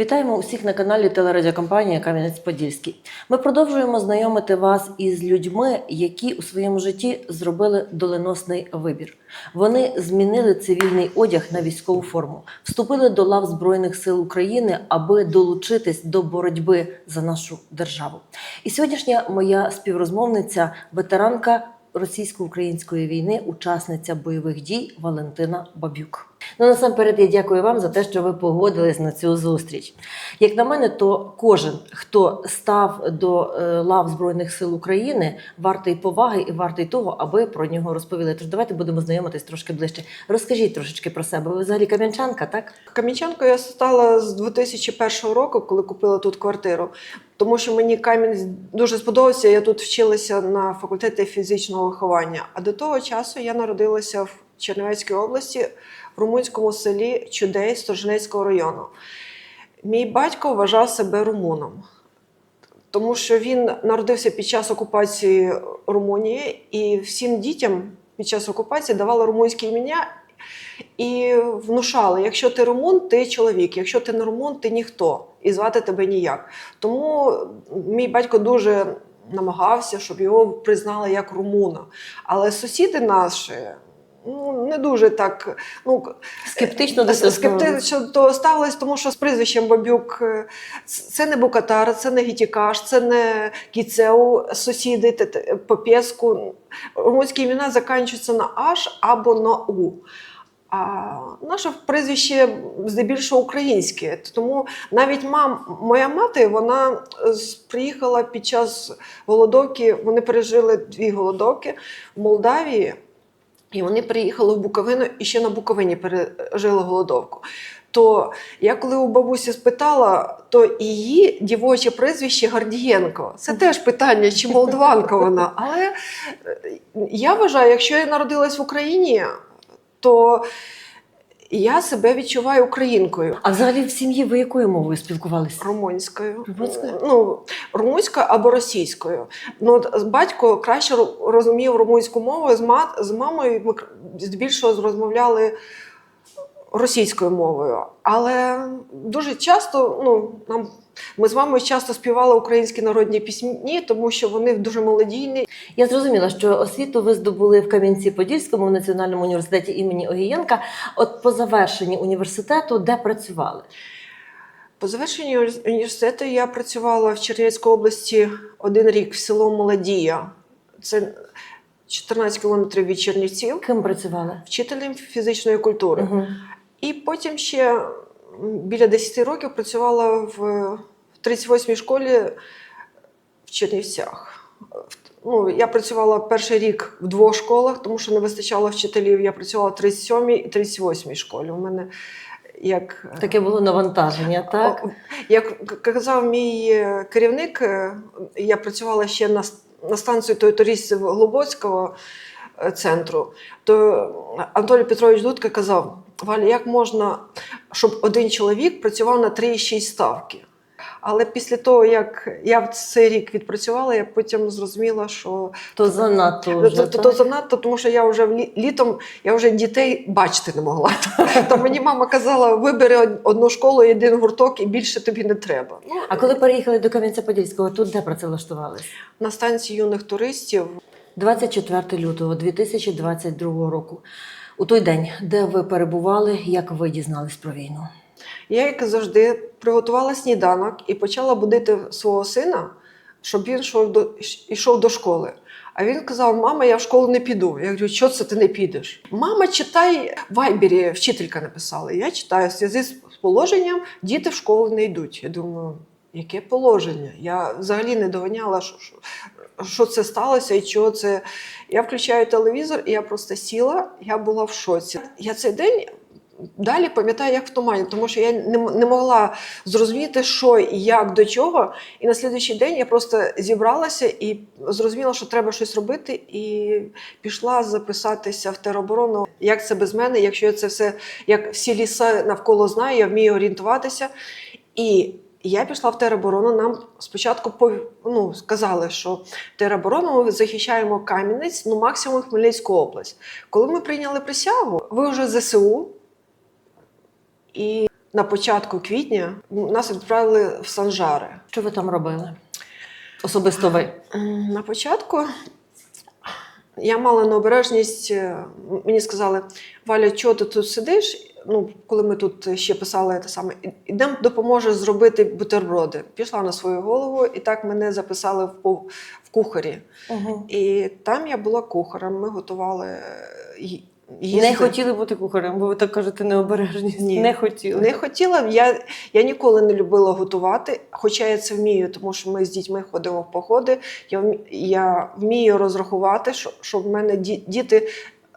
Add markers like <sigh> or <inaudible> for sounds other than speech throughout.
Вітаємо усіх на каналі телерадіокомпанія Кам'янець-Подільський. Ми продовжуємо знайомити вас із людьми, які у своєму житті зробили доленосний вибір. Вони змінили цивільний одяг на військову форму, вступили до лав Збройних сил України, аби долучитись до боротьби за нашу державу. І сьогоднішня моя співрозмовниця, ветеранка російсько-української війни, учасниця бойових дій Валентина Бабюк. Ну насамперед я дякую вам за те, що ви погодились на цю зустріч. Як на мене, то кожен, хто став до е, лав Збройних сил України, вартий поваги і вартий того, аби про нього розповіли. Тож давайте будемо знайомитись трошки ближче. Розкажіть трошечки про себе. Ви взагалі кам'янчанка, так? Кам'янчанкою я стала з 2001 року, коли купила тут квартиру. Тому що мені Кам'янець дуже сподобався. Я тут вчилася на факультеті фізичного виховання. А до того часу я народилася в Чернівецькій області румунському селі Чудей Сторжнецького району. Мій батько вважав себе румуном, тому що він народився під час окупації Румунії, і всім дітям під час окупації давали румунські ім'я і внушали: якщо ти румун, ти чоловік, якщо ти не румун, ти ніхто, і звати тебе ніяк. Тому мій батько дуже намагався, щоб його признали як румуна. Але сусіди наші. Ну, не дуже так ну, Скептично до цього скептично до ставились, тому що з прізвищем Бабюк е, це не Букатар, це не Гітікаш, це не Кіцеу, сусіди Т- Попєску. Румунські імена закінчуються на Аш або на У. А наше прізвище здебільшого українське. Тому навіть мам, моя мати вона приїхала під час голодовки. Вони пережили дві голодовки в Молдавії. І вони приїхали в Буковину і ще на Буковині пережили голодовку. То я коли у бабусі спитала, то її дівоче прізвище Гордієнко. Це теж питання, чи молдванка вона. Але е, я вважаю, якщо я народилась в Україні, то я себе відчуваю українкою. А взагалі в сім'ї ви якою мовою спілкувалися? Румунською. Румунською? Ну, румунською або російською. Ну, от батько краще розумів румунську мову. З, мат, з мамою ми здебільшого розмовляли російською мовою. Але дуже часто ну, нам, ми з мамою часто співали українські народні пісні, тому що вони дуже молодійні. Я зрозуміла, що освіту ви здобули в Кам'янці-Подільському в Національному університеті імені Огієнка. От по завершенні університету, де працювали? По завершенні університету я працювала в Чернівецькій області один рік в село Молодія. Це 14 кілометрів від Чернівців. Ким працювали? вчителем фізичної культури. Угу. І потім ще біля 10 років працювала в, в 38-й школі в Чернівцях. Ну, я працювала перший рік в двох школах, тому що не вистачало вчителів. Я працювала в 37-й і 38-й школі. У мене як е, Таке було навантаження, так? Як казав мій е, керівник, е, я працювала ще на, на станції той туристів Глибоцького е, центру, то Анатолій Петрович Дудка казав: Валя, як можна, щоб один чоловік працював на 3,6 ставки? Але після того, як я в цей рік відпрацювала, я потім зрозуміла, що То занадто вже, то, так? то занадто, тому що я вже влі- літом я вже дітей бачити не могла. <laughs> То мені мама казала: вибери одну школу, один гурток, і більше тобі не треба. Ну, А коли переїхали до Кам'янця-Подільського, тут де працевлаштувались? на станції юних туристів 24 лютого 2022 року. У той день, де ви перебували, як ви дізнались про війну? я, як завжди, приготувала сніданок і почала будити свого сина, щоб він йшов до, йшов до школи. А він казав: Мама, я в школу не піду. Я говорю, що це ти не підеш? Мама, читай в Вайбері, вчителька написала. Я читаю в зв'язку з положенням, діти в школу не йдуть. Я думаю, яке положення? Я взагалі не доганяла, що, що, що це сталося і чого це. Я включаю телевізор, і я просто сіла, я була в шоці. Я цей день далі пам'ятаю, як в тумані, тому що я не, не могла зрозуміти, що і як до чого. І на слідуючий день я просто зібралася і зрозуміла, що треба щось робити, і пішла записатися в тероборону. Як це без мене, якщо я це все, як всі ліси навколо знаю, я вмію орієнтуватися. І я пішла в тероборону. Нам спочатку ну, сказали, що тероборону ми захищаємо Кам'янець, ну максимум Хмельницьку область. Коли ми прийняли присягу, ви вже ЗСУ, і на початку квітня нас відправили в Санжари. Що ви там робили? Особисто ви. На початку я мала необережність. е, Мені сказали, Валя, чого ти тут сидиш? Ну, коли ми тут ще писали те саме, ідемо допоможеш зробити бутерброди. Пішла на свою голову, і так мене записали в, в кухарі. Угу. І там я була кухарем. Ми готували е, їсти. Не хотіли бути кухарем, бо ви так кажете необережність. Ні. Не хотіли. Не хотіла. Я, я ніколи не любила готувати, хоча я це вмію, тому що ми з дітьми ходимо в походи. Я, я вмію розрахувати, що, щоб в мене ді- діти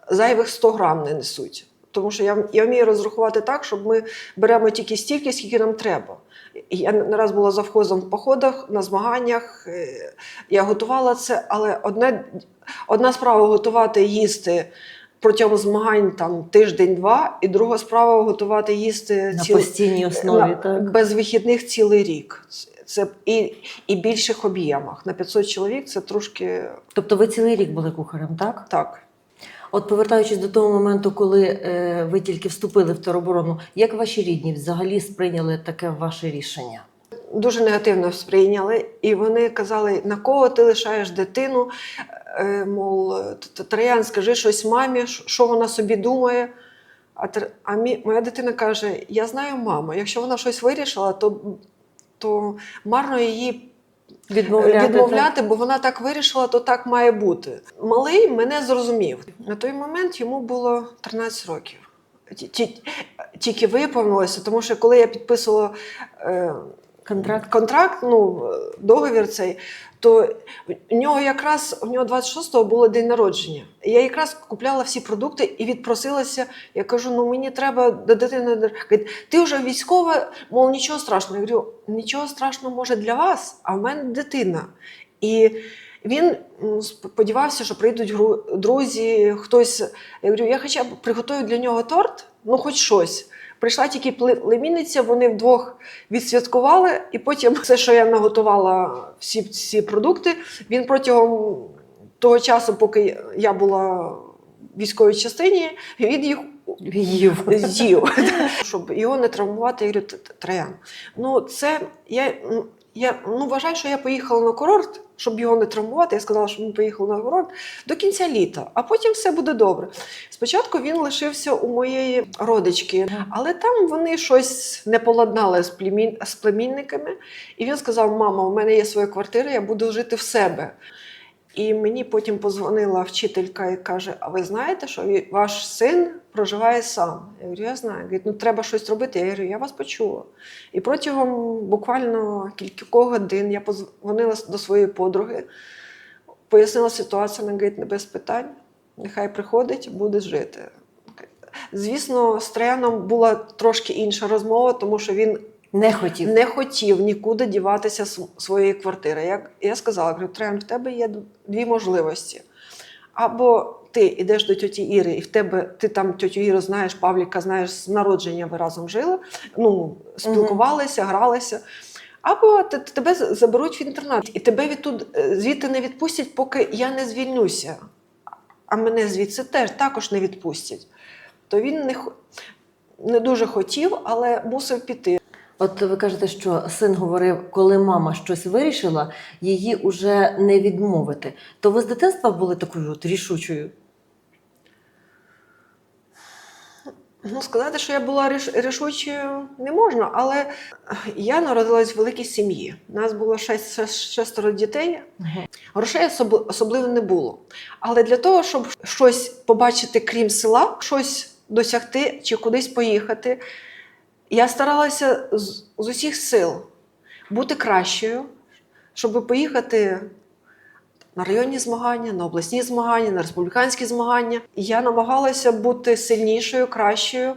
зайвих 100 грам не несуть. Тому що я, я вмію розрахувати так, щоб ми беремо тільки стільки, скільки нам треба. Я не раз була завхозом в походах, на змаганнях. е, Я готувала це, але одне, одна справа готувати їсти протягом змагань там тиждень-два, і друга справа готувати їсти На ціл- постійній основі, на- так? без вихідних цілий рік. Це і, і більших об'ємах. На 500 чоловік це трошки Тобто ви цілий рік були кухарем, так? так. От повертаючись до того моменту, коли е, ви тільки вступили в тероборону, як ваші рідні взагалі сприйняли таке ваше рішення? Дуже негативно сприйняли, і вони казали, на кого ти лишаєш дитину. Е, Мов, Троян, скажи щось мамі, що- вона собі думає. А, а мі- моя дитина каже: Я знаю маму, якщо вона щось вирішила, то, то марно її Відмовляти, відмовляти, бо вона так вирішила, то так має бути. Малий мене зрозумів. На той момент йому було 13 років. Ті- ті- Тільки виповнилося, тому що коли я підписувала е, Контракт? контракт, ну, е, договір цей, то в нього якраз в нього 26-го було день народження. Я якраз купляла всі продукти і відпросилася. Я кажу: ну мені треба до дитини. Ти вже військова, мов нічого страшного. Я говорю, нічого страшного може для вас, а в мене дитина. І він сподівався, що прийдуть друзі, хтось. Я говорю, я хоча б приготую для нього торт, ну хоч щось. Прийшла тільки племінниця, вони вдвох відсвяткували, і потім все, що я наготувала, всі ці продукти, він протягом того часу, поки я була в військовій частині, він їх Їв. з'їв. <laughs> Щоб його не травмувати, я говорю, «Т- т- Троян. Ну, це я, м, я ну, вважаю, що я поїхала на курорт, щоб його не травмувати. Я сказала, що ми поїхали на курорт до кінця літа, а потім все буде добре. Спочатку він лишився у моєї родички, але там вони щось не поладнали з, племін, з племінниками. І він сказав: Мама, у мене є своя квартира, я буду жити в себе. І мені потім позвонила вчителька і каже: А ви знаєте, що ваш син проживає сам? Я говорю, я знаю. Говорить, ну треба щось робити. Я говорю, я вас почула. І протягом буквально кількох годин я позвонила до своєї подруги, пояснила ситуацію, вона говорить, не без питань, нехай приходить, буде жити. Звісно, з Трояном була трошки інша розмова, тому що він Не хотів. не хотів нікуди діватися з своєї квартири. Я, я сказала, говорю, Трем, в тебе є дві можливості. Або ти йдеш до тьоті Іри, і в тебе ти там тьотю Іру знаєш, Павліка знаєш, з народження ви разом жили, ну, спілкувалися, гралися. Або тебе заберуть в інтернат, і тебе відтуд, е, звідти не відпустять, поки я не звільнюся. А мене звідси теж також не відпустять. То він не, не дуже хотів, але мусив піти. От ви кажете, що син говорив, коли мама щось вирішила, її уже не відмовити. То ви з дитинства були такою от рішучою? Ну, сказати, що я була рішучою не можна, але я народилась в великій сім'ї. У нас було шестеро дітей. Грошей особливо не було. Але для того, щоб щось побачити крім села, щось досягти чи кудись поїхати, я старалася з, з усіх сил бути кращою, щоб поїхати на районні змагання, на обласні змагання, на республіканські змагання. Я намагалася бути сильнішою, кращою.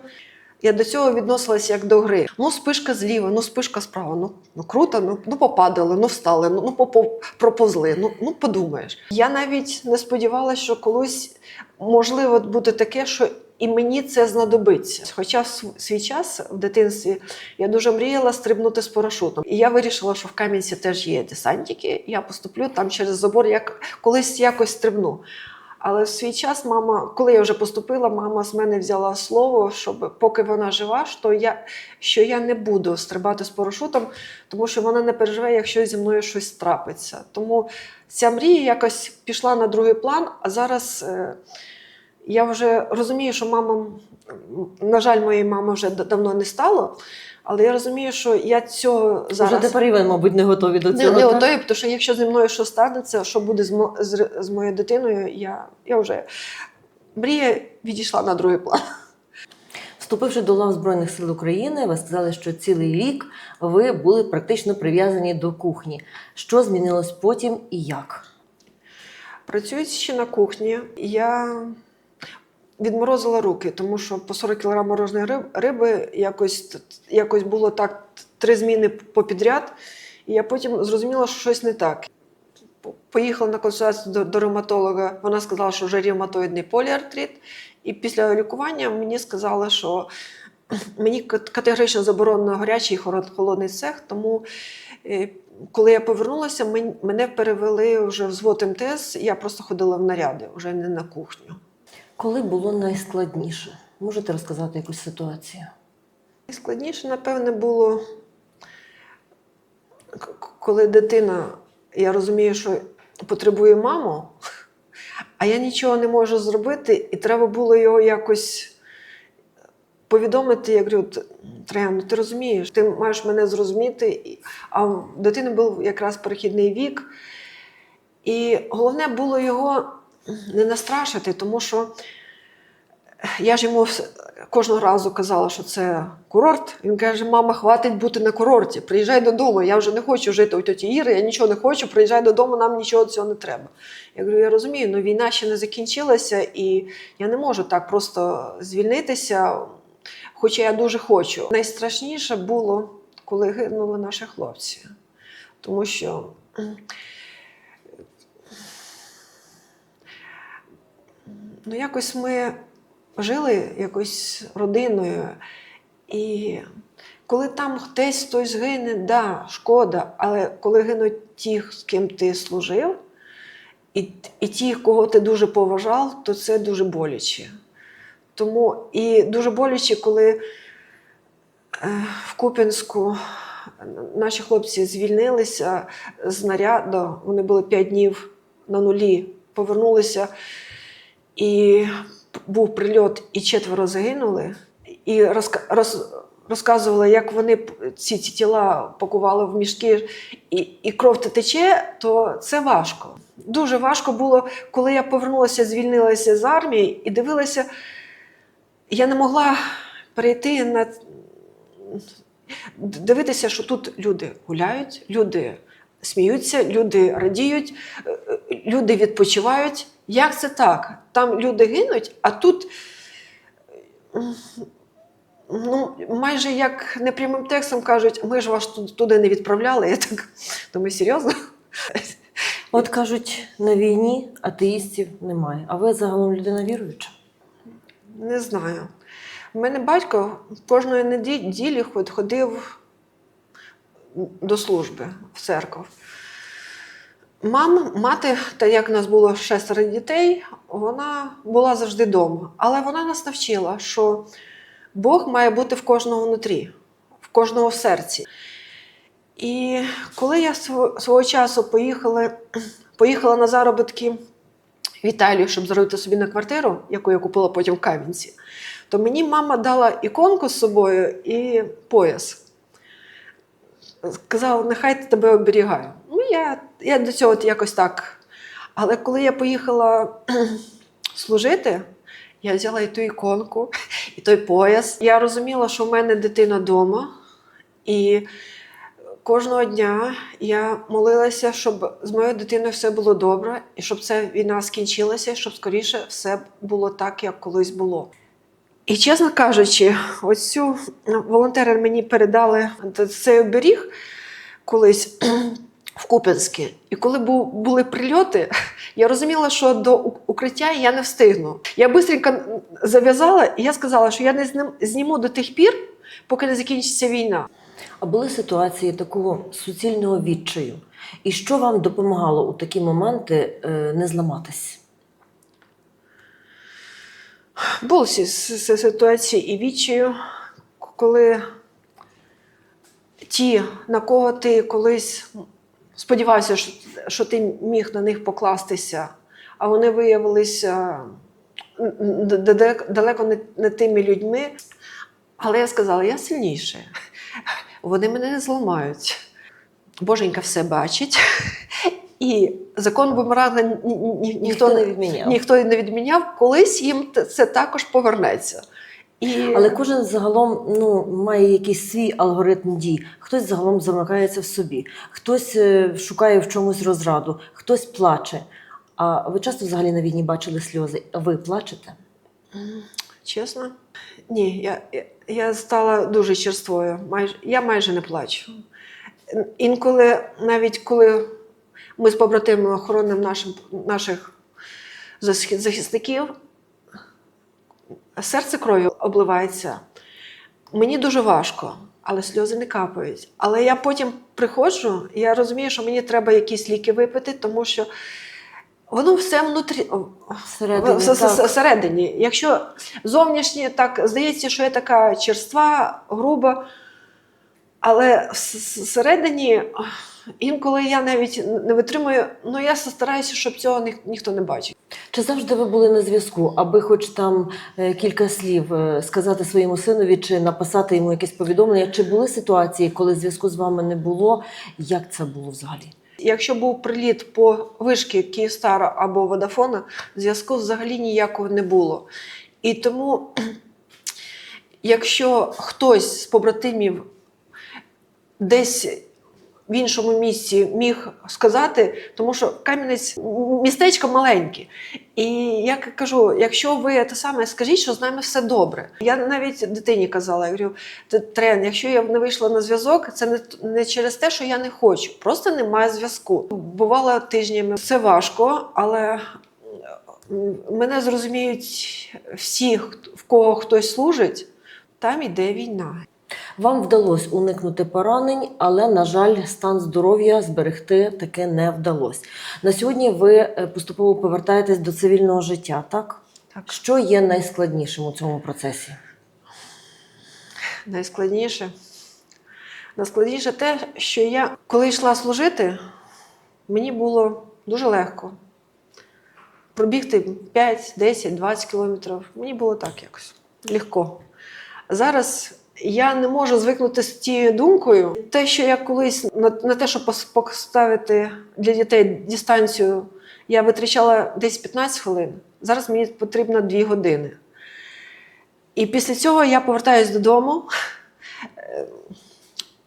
Я до цього відносилася як до гри. Ну, спишка зліва, ну спишка справа. Ну, ну круто, ну, ну попадали, ну встали, ну, ну проповзли. Ну, ну подумаєш. Я навіть не сподівалася, що колись можливо буде таке, що і мені це знадобиться. Хоча в свій час в дитинстві я дуже мріяла стрибнути з парашутом. І я вирішила, що в Кам'янці теж є десантики. Я поступлю там через забор, як колись якось стрибну. Але в свій час мама, коли я вже поступила, мама з мене взяла слово, щоб поки вона жива, що я, що я не буду стрибати з парашутом, тому що вона не переживе, якщо зі мною щось трапиться. Тому ця мрія якось пішла на другий план, а зараз е, я вже розумію, що мама, на жаль, моєї мами вже давно не стало, але я розумію, що я цього зараз. Вже тепер і ви, мабуть, не готові до Не, цього. не так? готові, тому що якщо зі мною щось станеться, що буде з, мо- з, з моєю дитиною, я, я вже мрія відійшла на другий план. Вступивши до лав Збройних сил України, ви сказали, що цілий рік ви були практично прив'язані до кухні. Що змінилось потім і як? Працюючи на кухні, я відморозила руки, тому що по 40 кг мороженої риб- риби якось, якось було так три зміни попідряд, і я потім зрозуміла, що щось не так. Поїхала на консультацію до, до ревматолога. Вона сказала, що вже ревматоїдний поліартрит. І після лікування мені сказали, що <clears throat> мені категорично заборонено гарячий і холодний цех. Тому, е, коли я повернулася, мен- мене перевели вже в звод МТС. Я просто ходила в наряди, вже не на кухню. Коли було найскладніше? Можете розказати якусь ситуацію? Найскладніше, напевне, було, коли дитина, я розумію, що потребує маму, а я нічого не можу зробити, і треба було його якось повідомити. Я говорю, «Т- ну ти розумієш, ти маєш мене зрозуміти. А в дитини був якраз перехідний вік. І головне було його не настрашити, тому що я ж йому кожного разу казала, що це курорт. Він каже: мама, хватить бути на курорті, приїжджай додому. Я вже не хочу жити у тьоті Іри, я нічого не хочу, приїжджай додому, нам нічого цього не треба. Я говорю, я розумію, але війна ще не закінчилася, і я не можу так просто звільнитися, хоча я дуже хочу. Найстрашніше було, коли гинули наші хлопці. Тому що ну, якось ми жили якось родиною. І коли там хтось хтось гине, да, шкода, але коли гинуть ті, з ким ти служив, і, і ті, кого ти дуже поважав, то це дуже боляче. Тому і дуже боляче, коли е, в Куп'янську наші хлопці звільнилися з наряду, вони були 5 днів на нулі, повернулися, і був прильот, і четверо загинули. І роз, розказували, як вони ці, ці тіла пакували в мішки, і, і кров те тече, то це важко. Дуже важко було, коли я повернулася, звільнилася з армії і дивилася, я не могла перейти на дивитися, що тут люди гуляють, люди сміються, люди радіють, е, е, люди відпочивають. Як це так? Там люди гинуть, а тут ну, майже як непрямим текстом кажуть, ми ж вас ту- туди не відправляли. <laughs> Я так думаю, серйозно? От кажуть, на війні атеїстів немає. А ви загалом людина віруюча? Не знаю. У мене батько кожної неділі ходив до служби в церкву. Мама, мати, та як нас було шестеро дітей, вона була завжди вдома. Але вона нас навчила, що Бог має бути в кожного внутрі, в кожного в серці. І коли я св- свого часу поїхала, поїхала на заробітки в Італію, щоб заробити собі на квартиру, яку я купила потім в Кам'янці, то мені мама дала іконку з собою і пояс. Сказала, нехай тебе оберігаю. Ну, я, я до цього якось так. Але коли я поїхала <clears throat> служити, я взяла і ту іконку, і той пояс. Я розуміла, що в мене дитина вдома, і кожного дня я молилася, щоб з моєю дитиною все було добре, і щоб ця війна скінчилася, щоб скоріше все було так, як колись було. І чесно кажучи, ось цю волонтери мені передали цей оберіг колись в Куп'янське. І коли бу- були прильоти, <laughs> я розуміла, що до укриття я не встигну. Я швидко зав'язала, і я сказала, що я не знім- зніму до тих пір, поки не закінчиться війна. А були ситуації такого суцільного відчаю? І що вам допомагало у такі моменти е, не зламатись? Були ситуації і відчаю, коли ті, на кого ти колись сподівався, що, що ти міг на них покластися, а вони виявилися далеко не, не тими людьми. Але я сказала, я сильніше. Вони мене не зламають. Боженька все бачить. І закон бумеранга ні, ні, ні, ніхто, Ніхто не відміняв. ніхто не відміняв, колись їм це також повернеться. І... Але кожен загалом ну, має якийсь свій алгоритм дій. Хтось загалом замикається в собі, хтось е, шукає в чомусь розраду, хтось плаче. А ви часто взагалі на війні бачили сльози? Ви плачете? Чесно? Ні, я, я, я стала дуже черствою. Майже, я майже не плачу. Інколи, навіть коли ми з побратимами охоронимо нашим, наших захисників, серце кров'ю обливається. Мені дуже важко, але сльози не капають. Але я потім приходжу, і я розумію, що мені треба якісь ліки випити, тому що воно все внутрі. Всередині. Якщо зовнішнє так здається, що я така черства, груба, але всередині інколи я навіть не витримую, ну я стараюся, щоб цього ніх- ніхто не бачив. Чи завжди ви були на зв'язку, аби хоч там е, кілька слів е, сказати своєму синові, чи написати йому якесь повідомлення? Чи були ситуації, коли зв'язку з вами не було? Як це було взагалі? Якщо був приліт по вишки Київстара або Водафона, зв'язку взагалі ніякого не було. І тому, <clears throat> якщо хтось з побратимів десь в іншому місці міг сказати, тому що Кам'янець містечко маленьке. І я кажу: якщо ви те саме скажіть, що з нами все добре. Я навіть дитині казала, я говорю, Трен, якщо я не вийшла на зв'язок, це не, не через те, що я не хочу, просто немає зв'язку. Бувало тижнями, це важко, але мене зрозуміють всі, в кого хтось служить, там іде війна. Вам вдалося уникнути поранень, але, на жаль, стан здоров'я зберегти таки не вдалося. На сьогодні ви е, поступово повертаєтесь до цивільного життя, так? Так. Що є найскладнішим у цьому процесі? Найскладніше. Найскладніше те, що я, коли йшла служити, мені було дуже легко. Пробігти 5, 10, 20 кілометрів. Мені було так якось легко. Зараз я не можу звикнути з тією думкою. Те, що я колись на, на те, щоб поставити для дітей дистанцію, я витрачала десь 15 хвилин. Зараз мені потрібно 2 години. І після цього я повертаюся додому е,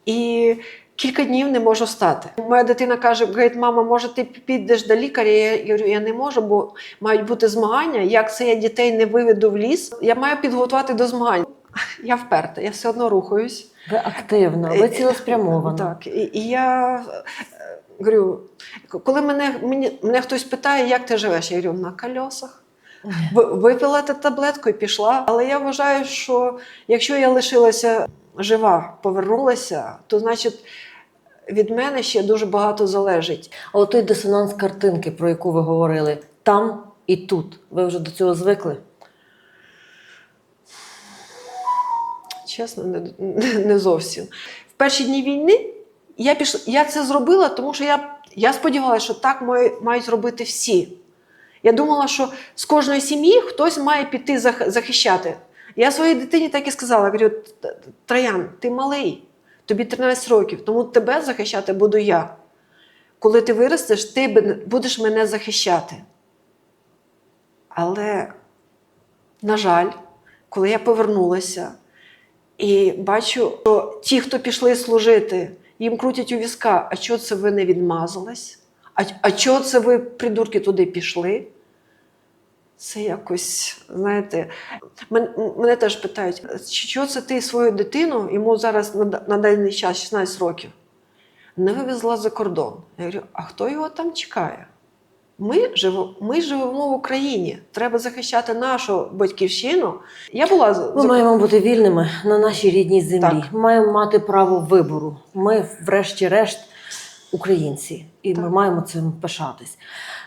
і кілька днів не можу встати. Моя дитина каже: говорить, мама, може, ти підеш до лікаря? Я говорю, я не можу, бо мають бути змагання. Як це я дітей не виведу в ліс? Я маю підготувати до змагань. Я вперта, я все одно рухаюсь. Ви активна, ви цілеспрямована. Так, і, і я е, говорю, коли мене, мені, мене хтось питає, як ти живеш, я говорю, на кольосах. Випила та таблетку і пішла. Але я вважаю, що якщо я лишилася жива, повернулася, то значить від мене ще дуже багато залежить. А от той дисонанс картинки, про яку ви говорили, там і тут. Ви вже до цього звикли? Чесно, не, не зовсім. В перші дні війни я пішла, я це зробила, тому що я, я сподівалася, що так мають, робити всі. Я думала, що з кожної сім'ї хтось має піти захищати. Я своїй дитині так і сказала: говорю, Троян, ти малий, тобі 13 років, тому тебе захищати буду я. Коли ти виростеш, ти будеш мене захищати. Але, на жаль, коли я повернулася і бачу, що ті, хто пішли служити, їм крутять у візка, а чого це ви не відмазались? А, а чого це ви, придурки, туди пішли? Це якось, знаєте, мен- мене теж питають, «Чи- чого це ти свою дитину, йому зараз на, на даний час 16 років, не вивезла за кордон. Я говорю, а хто його там чекає? Ми, живо, ми живемо в Україні. Треба захищати нашу батьківщину. Я була Ми маємо бути вільними на нашій рідній землі. Так. Ми маємо мати право вибору. Ми, врешті-решт, українці, і ми маємо цим пишатись.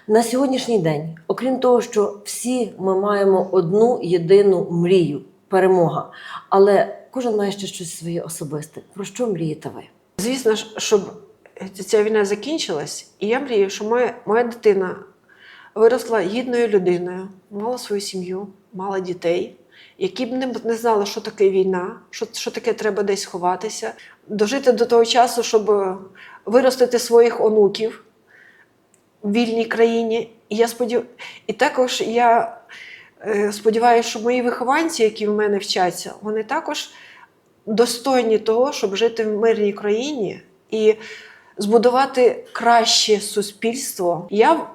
На сьогоднішній день, окрім того, що всі ми маємо одну єдину мрію перемога, але кожен має ще щось своє особисте. Про що мрієте ви? Звісно ж, щоб ця війна закінчилась, і я мрію, що моя, моя дитина виросла гідною людиною, мала свою сім'ю, мала дітей, які б не, не знали, що таке війна, що, що таке треба десь ховатися, дожити до того часу, щоб виростити своїх онуків в вільній країні. І я сподів... І також я е, сподіваюся, що мої вихованці, які в мене вчаться, вони також достойні того, щоб жити в мирній країні і збудувати краще суспільство. Я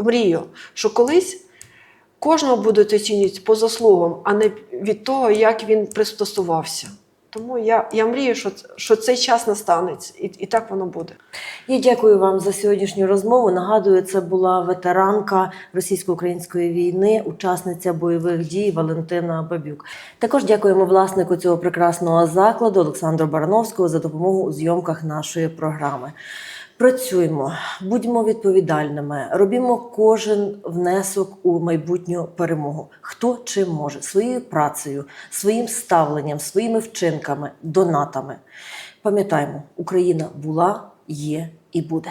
мрію, що колись кожного будуть оцінювати по заслугам, а не від того, як він пристосувався. Тому я, я мрію, що, що цей час настанеться, і, і так воно буде. Я дякую вам за сьогоднішню розмову. Нагадую, це була ветеранка російсько-української війни, учасниця бойових дій Валентина Бабюк. Також дякуємо власнику цього прекрасного закладу Олександру Барановського за допомогу у зйомках нашої програми. Працюємо, будьмо відповідальними, робімо кожен внесок у майбутню перемогу. Хто чим може своєю працею, своїм ставленням, своїми вчинками, донатами. Пам'ятаємо, Україна була, є і буде.